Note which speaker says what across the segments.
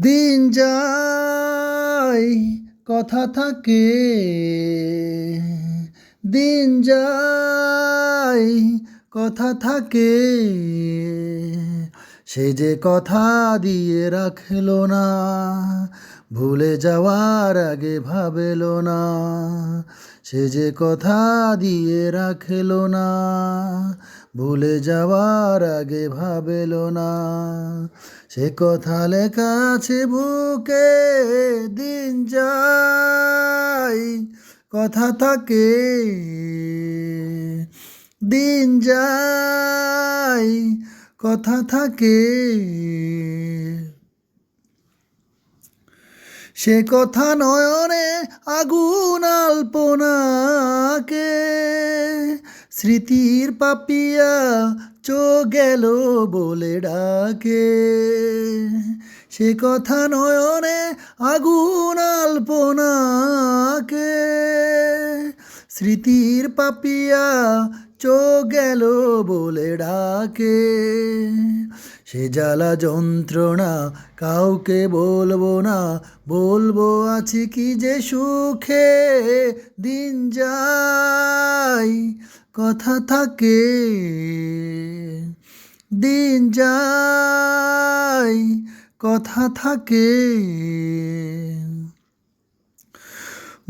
Speaker 1: দিন যাই কথা থাকে। দিন যাই কথা থাকে। সে যে কথা দিয়ে রাখল না। ভুলে যাওয়ার আগে ভাবেলো না, সে যে কথা দিয়ে রাখল না। ভুলে যাওয়ার আগে ভাবেলো না, সে কথা লেখা আছে বুকে, দিন যায়, কথা থাকে, দিন যায়, কথা থাকে। সে কথা নয়নে আগুন আলপনাকে। স্মৃতির পাপিয়া চো গেল বলে ডাকে। সে কথা নয়নে আগুন আলপনাকে। স্মৃতির পাপিয়া চো গেল বলে ডাকে। সে জ্বালা যন্ত্রণা কাউকে বলব না, বলব আছি কি যে সুখে দিন যাই কথা থাকে, দিন যায়, কথা থাকে।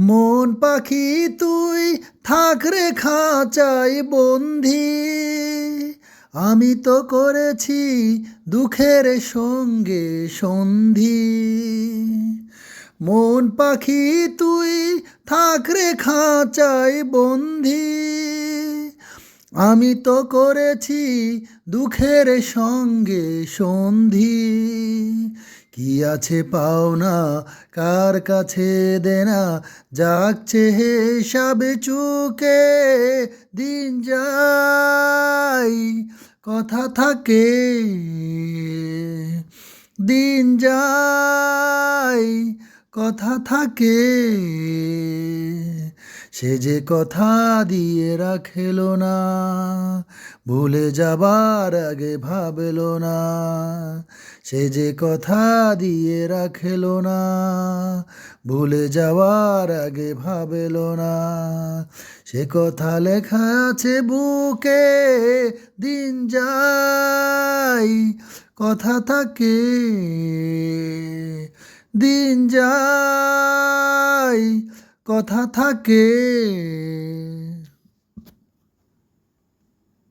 Speaker 1: মন পাখি তুই থাক রে খাঁচাই বন্ধি। আমি তো করেছি দুঃখের সঙ্গে সন্ধি। মন পাখি তুই থাক রে খাঁচাই বন্ধি। আমি তো করেছি দুঃখের সঙ্গে সন্ধি। কি আছে পাওনা? কার কাছে দেনা? যাচ্ছে হে সাবে চুকে, দিন যাই কথা থাকে, দিন যায়। কথা থাকে, সে যে কথা দিয়ে রাখেলো না, ভুলে যাবার আগে ভাবলো না, সে যে কথা দিয়ে রাখেলো না, ভুলে যাওয়ার আগে ভাবেলো না, সে কথা লেখা আছে বুকে, দিন যায়, কথা থাকে দিন যায় কথা থাকে।